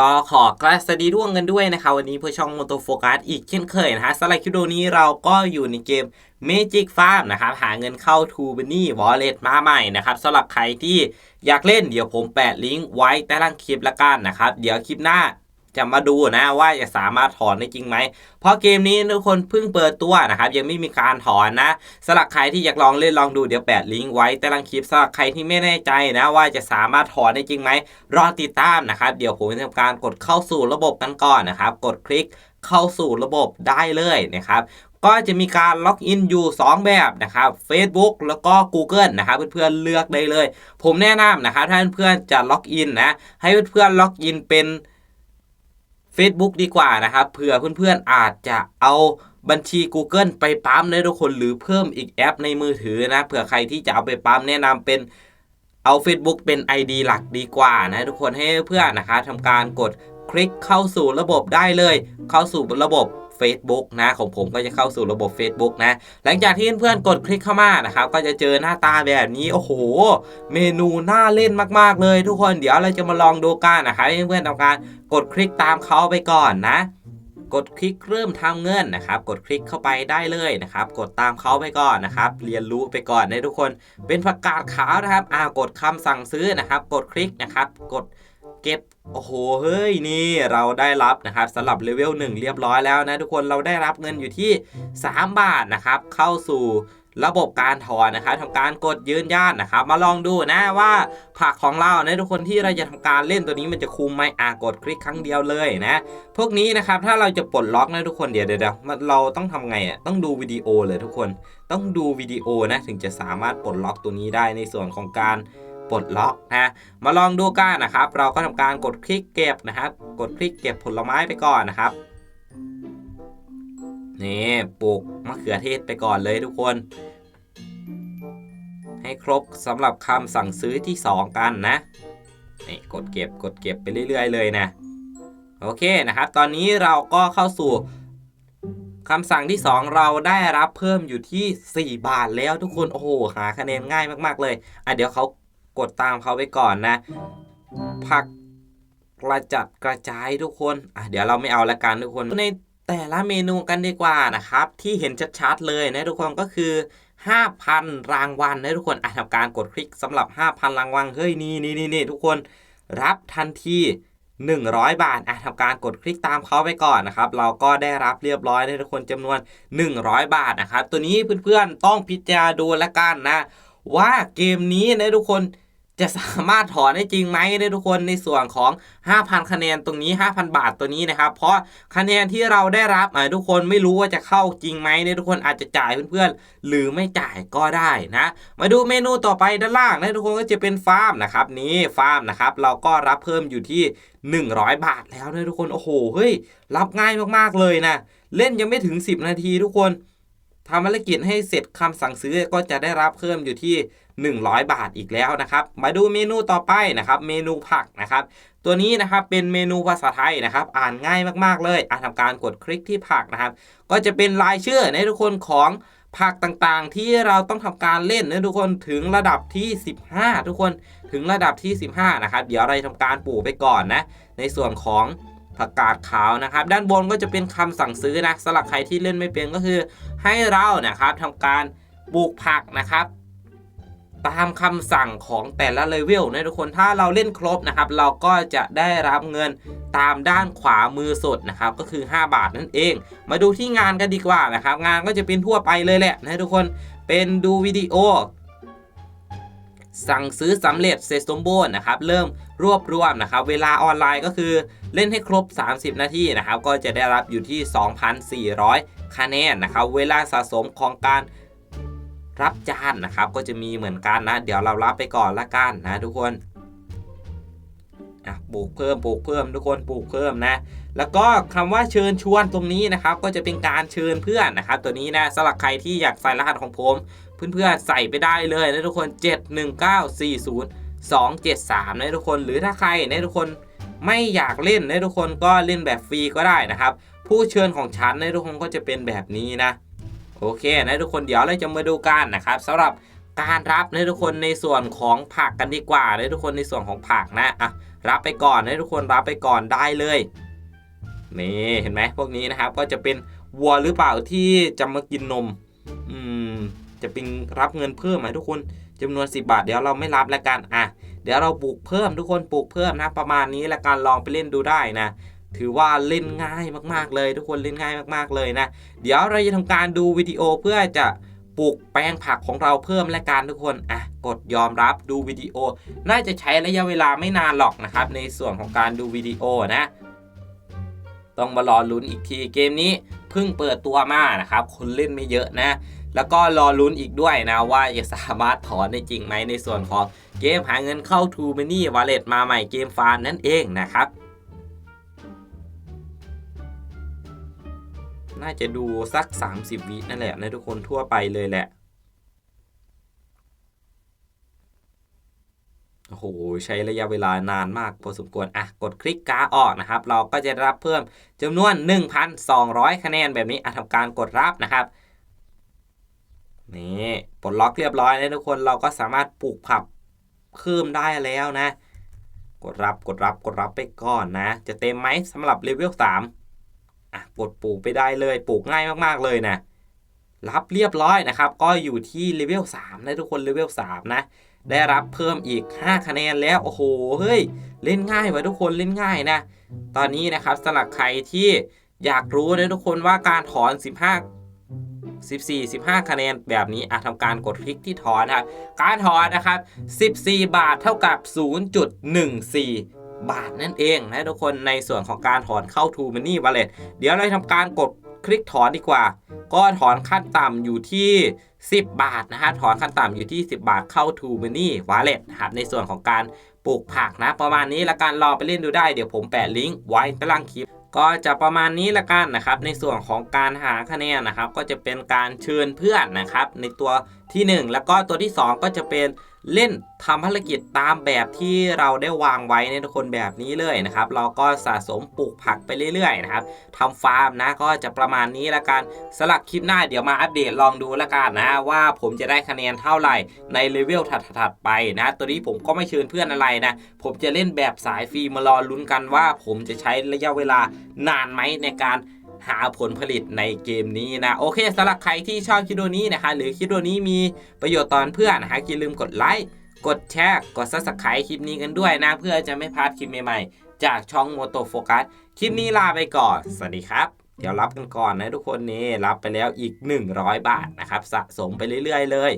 ก็ขอกราสดีร่วงกันด้วยนะครับวันนี้เพื่อช่องมอโตโฟกัสอีกเช่นเคยนะฮะสำหรับคลิปวิดีโอนี้เราก็อยู่ในเกม Magic Farm นะครับหาเงินเข้า t o b a n y Wallet มาใหม่นะครับสำหรับใครที่อยากเล่นเดี๋ยวผมแปะลิงก์ไว้ใต้ล่างคลิปละกันนะครับ เดี๋ยวคลิปหน้า จะมาดูนะว่าจะสามารถถอนได้จริงไหม เพราะเกมนี้ทุกคนเพิ่งเปิดตัวนะครับยังไม่มีการถอนนะสำหรับใครที่อยากลองเล่นลองดูเดี๋ยวแปะลิงก์ไว้ใต้ล่างคลิปสำหรับใครที่ไม่แน่ใจนะว่าจะสามารถถอนได้จริงไหมรอติดตามนะครับเดี๋ยวผมจะทำการกดเข้าสู่ระบบกันก่อนนะครับกดคลิกเข้าสู่ระบบได้เลยนะครับก็จะมีการล็อกอินอยู่ 2 แบบนะครับ Facebook แล้วก็ Google นะครับเพื่อนๆเลือกได้เลย ผมแนะนำนะครับถ้าเพื่อนๆจะล็อกอินนะให้เพื่อนๆล็อกอินเป็น Facebook ดีกว่านะครับเผื่อเพื่อนๆอาจจะเอาบัญชี Google ไปปั๊มได้ทุกคนหรือเพิ่มอีกแอปในมือถือนะเผื่อใครที่จะเอาไปปั๊มแนะนำเป็นเอา Facebook เป็น ID หลักดีกว่านะทุกคนให้เพื่อนนะคะทำการกดคลิกเข้าสู่ระบบได้เลย เข้าสู่ระบบ Facebook นะของผมก็จะเข้าสู่ระบบ Facebook นะ หลังจากที่เพื่อนๆกดคลิกเข้ามานะครับก็จะเจอหน้าตาแบบนี้โอ้โห เมนูน่าเล่นมากๆเลยทุกคนเดี๋ยวเราจะมาลองดูกันนะครับเพื่อนๆทำการกดคลิกตามเขาไปก่อนนะกดคลิกเริ่มทำเงินนะครับ กดคลิกเข้าไปได้เลยนะครับ กดตามเขาไปก่อนนะครับ เรียนรู้ไปก่อนนะทุกคน เป็นผักกาดขาวนะครับ อ่ากดคำสั่งซื้อนะครับ กดคลิกนะครับ กด เก็บโอ้โหเฮ้ยนี่เราได้รับนะครับสำหรับเลเวล1เรียบร้อยแล้วนะทุกคนเราได้รับเงินอยู่ที่ 3 บาทนะครับเข้าสู่ระบบการถอนนะครับทำการกดยืนยันนะครับ มาลองดูนะว่าผักของเรานะทุกคนที่เราจะทำการเล่นตัวนี้มันจะคุมไหมอ่ากดคลิกครั้งเดียวเลยนะ พวกนี้นะครับถ้าเราจะปลดล็อกนะทุกคนเดี๋ยวเดี๋ยวเราต้องทำไงอะต้องดูวิดีโอเลยทุกคน ต้องดูวิดีโอนะถึงจะสามารถปลดล็อกตัวนี้ได้ในส่วนของการ ปลดล็อกนะมาลองดูกันนะครับ เราก็ทำการกดคลิกเก็บนะครับ กดคลิกเก็บผลไม้ไปก่อนนะครับนี่ปลูกมะเขือเทศไปก่อนเลยทุกคน ให้ครบสำหรับคำสั่งซื้อที่ 2 กันนะนี่กดเก็บกดเก็บไปเรื่อย ๆ เลยนะ โอเคนะครับ ตอนนี้เราก็เข้าสู่คำสั่งที่ 2 เราได้รับเพิ่มอยู่ที่ 4 บาทแล้วทุกคน โอ้โห หาคะแนนง่ายมาก ๆ เลย อะเดี๋ยวเขา กดตามเขาไปก่อนนะ ผักกระจัดกระจายทุกคนอะเดี๋ยวเราไม่เอาละกันทุกคนในแต่ละเมนูกันดีกว่านะครับ ที่เห็นชัดๆเลยนะทุกคนก็คือ 5,000 รางวัลนะทุกคนอะทำการกดคลิกสำหรับ 5,000 รางวัลเฮ้ยนี่นี่นี่นี่ทุกคนรับทันที 100 บาทอะทำการกดคลิกตามเขาไปก่อนนะครับ เราก็ได้รับเรียบร้อยนะทุกคนจำนวน 100 บาทนะครับ ตัวนี้เพื่อนๆต้องพิจารณาดูละกันนะ ว่าเกมนี้นะทุกคนจะสามารถถอนได้จริงไหมนะทุกคนในส่วนของ 5,000 คะแนนตรงนี้ 5,000 บาทตัวนี้นะครับ เพราะคะแนนที่เราได้รับอะทุกคนไม่รู้ว่าจะเข้าจริงไหมนะทุกคนอาจจะจ่ายเพื่อนๆ หรือไม่จ่ายก็ได้นะ มาดูเมนูต่อไปด้านล่างนะทุกคนก็จะเป็นฟาร์มนะครับนี้ฟาร์มนะครับเราก็รับเพิ่มอยู่ที่ 100 บาทแล้วนะทุกคนโอ้โหเฮ้ยรับง่ายมากๆเลยนะเล่นยังไม่ถึง 10 นาทีทุกคน ทำภารกิจให้เสร็จคำสั่งซื้อก็จะได้รับเพิ่มอยู่ที่ 100 บาทอีกแล้วนะครับ มาดูเมนูต่อไปนะครับ เมนูผักนะครับ ตัวนี้นะครับเป็นเมนูภาษาไทยนะครับ อ่านง่ายมากๆเลยอ่านทำการกดคลิกที่ผักนะครับ ก็จะเป็นรายชื่อในทุกคนของผักต่างๆ ที่เราต้องทำการเล่นนะทุกคนถึงระดับที่ 15 ทุกคนถึงระดับที่ 15 นะครับ เดี๋ยวเราทำการปลูกไปก่อนนะ ในส่วนของ ผักกาดขาวนะครับ ด้านบนก็จะเป็นคำสั่งซื้อนะสำหรับใครที่เล่นไม่เป็นก็คือ ให้เรานะครับทำการปลูกผักนะครับ ตามคำสั่งของแต่ละเลเวลนะทุกคนถ้าเราเล่นครบนะครับ เราก็จะได้รับเงินตามด้านขวามือสดนะครับก็คือ 5 บาทนั่นเอง มาดูที่งานกันดีกว่านะครับ งานก็จะเป็นทั่วไปเลยแหละนะทุกคนเป็นดูวิดีโอ สั่งซื้อสำเร็จเสร็จสมบูรณ์นะครับเริ่มรวบรวมนะครับเวลาออนไลน์ก็คือเล่นให้ครบ 30 นาทีนะครับก็จะได้รับอยู่ที่ 2,400 คะแนนนะครับเวลาสะสมของการรับจานนะครับก็จะมีเหมือนกันนะ เดี๋ยวเรารับไปก่อนละกันนะทุกคนอะปลูกเพิ่มปลูกเพิ่มทุกคนปลูกเพิ่มนะ แล้วก็คำว่าเชิญชวนตรงนี้นะครับ ก็จะเป็นการเชิญเพื่อนนะครับ ตัวนี้นะสำหรับใครที่อยากใส่รหัสของผม เพื่อนๆใส่ไปได้เลยนะทุกคน 71940273นะทุกคน หรือถ้าใครนะทุกคนไม่อยากเล่นนะทุกคนก็เล่นแบบฟรีก็ได้นะครับ ผู้เชิญของฉันนะทุกคนก็จะเป็นแบบนี้นะโอเคนะทุกคนเดี๋ยวเราจะมาดูกันนะครับสำหรับการรับนะทุกคนในส่วนของผักกันดีกว่านะทุกคนในส่วนของผักนะอะรับไปก่อนนะทุกคนรับไปก่อนได้เลยนี่เห็นไหมพวกนี้นะครับก็จะเป็นวัวหรือเปล่าที่จะมากินนม อืม จะเป็นรับเงินเพิ่มไหมทุกคนจำนวน 10 บาท เดี๋ยวเราไม่รับแล้วกันอะเดี๋ยวเราปลูกเพิ่มทุกคนปลูกเพิ่มนะ ประมาณนี้แล้วกันลองไปเล่นดูได้นะถือว่าเล่นง่ายมากๆเลย ทุกคนเล่นง่ายมากๆเลยนะ เดี๋ยวเราจะทำการดูวิดีโอเพื่อจะปลูกแปลงผักของเราเพิ่มและกันทุกคนอะกดยอมรับดูวิดีโอ น่าจะใช้ระยะเวลาไม่นานหรอกนะครับ ในส่วนของการดูวิดีโอนะ ต้องมารอลุ้นอีกทีเกมนี้เพิ่งเปิดตัวมานะครับคนเล่นไม่เยอะนะ แล้วก็รอลุ้นอีกด้วยนะว่าจะสามารถถอนได้จริงไหมในส่วนของเกมหาเงินเข้า t ู m ม n y Wallet มาใหม่เกมฟาร์มนั่นเองนะครับน่าจะดูสัก 30 วินั่นแหละนะทุกคนทั่วไปเลยแหละ โอ้โห ใช้ระยะเวลานานมากพอสมควร อะ กดคลิกกาออกนะครับ เราก็จะรับเพิ่มจำนวน 1,200 คะแนนแบบนี้อะทำการกดรับนะครับ นี่ปลดล็อกเรียบร้อยแล้วทุกคนเราก็สามารถปลูกผักเพิ่มได้แล้วนะ กดรับกดรับกดรับไปก่อนนะ จะเต็มไหมสำหรับเลเวล3อะกดปลูกไปได้เลยปลูกง่ายมากๆเลยนะรับเรียบร้อยนะครับ ก็อยู่ที่เลเวล3นะทุกคนเลเวล3นะได้รับเพิ่มอีก 5 คะแนนแล้ว โอ้โห เฮ้ย เล่นง่ายวะทุกคนเล่นง่ายนะ ตอนนี้นะครับสำหรับใครที่อยากรู้นะทุกคนว่าการถอน 15 14 15 คะแนนแบบนี้อาจทำการกดคลิกที่ถอนนะครับ การถอนนะครับ 14 บาทเท่ากับ 0.14บาทนั่นเองนะทุกคนในส่วนของการถอนเข้า t ู m ม n y Wallet เดี๋ยวเราทำการกดคลิกถอนดีกว่า ก็ถอนขั้นต่ำอยู่ที่ 10 บาทนะฮะถอนขั้นต่ำอยู่ที่ 10 บาทเข้า t ู m ม n y Wallet นะครับในส่วนของการปลูกผักนะ ประมาณนี้ละกันรอไปเล่นดูได้เดี๋ยวผมแปะลิงก์ไว้ใต้ล่างคลิป ก็จะประมาณนี้ละกันนะครับ ในส่วนของการหาคะแนนนะครับ ก็จะเป็นการเชิญเพื่อนนะครับ ในตัวทีหนึ่1 แล้วก็ตัวที่ 2 ก็จะเป็น เล่นทำภารกิจตามแบบที่เราได้วางไว้ในทุกคนแบบนี้เลยนะครับ เราก็สะสมปลูกผักไปเรื่อยๆนะครับทำฟาร์มนะก็จะประมาณนี้ละกันสลับคลิปหน้าเดี๋ยวมาอัปเดตลองดูละกันนะ ว่าผมจะได้คะแนนเท่าไหร่ในเลเวลถัดๆไปนะ ตัวนี้ผมก็ไม่เชิญเพื่อนอะไรนะ ผมจะเล่นแบบสายฟรีมารอลุ้นกันว่า ผมจะใช้ระยะเวลานานไหมในการ หาผลผลิตในเกมนี้นะ โอเคสำหรับใครที่ชอบคลิปวิดีโอนี้นะคะ หรือคลิปวิดีโอนี้มีประโยชน์ตอนเพื่อนนะคะอย่าลืมกดไลค์กดแชร์กด subscribe คลิปนี้กันด้วยนะ เพื่อจะไม่พลาดคลิปใหม่ๆ จากช่องโมโตโฟกัสคลิปนี้ลาไปก่อน สวัสดีครับ เดี๋ยวรับกันก่อนนะทุกคนนี่รับไปแล้วอีก 100 บาทนะครับ สะสมไปเรื่อยๆเลย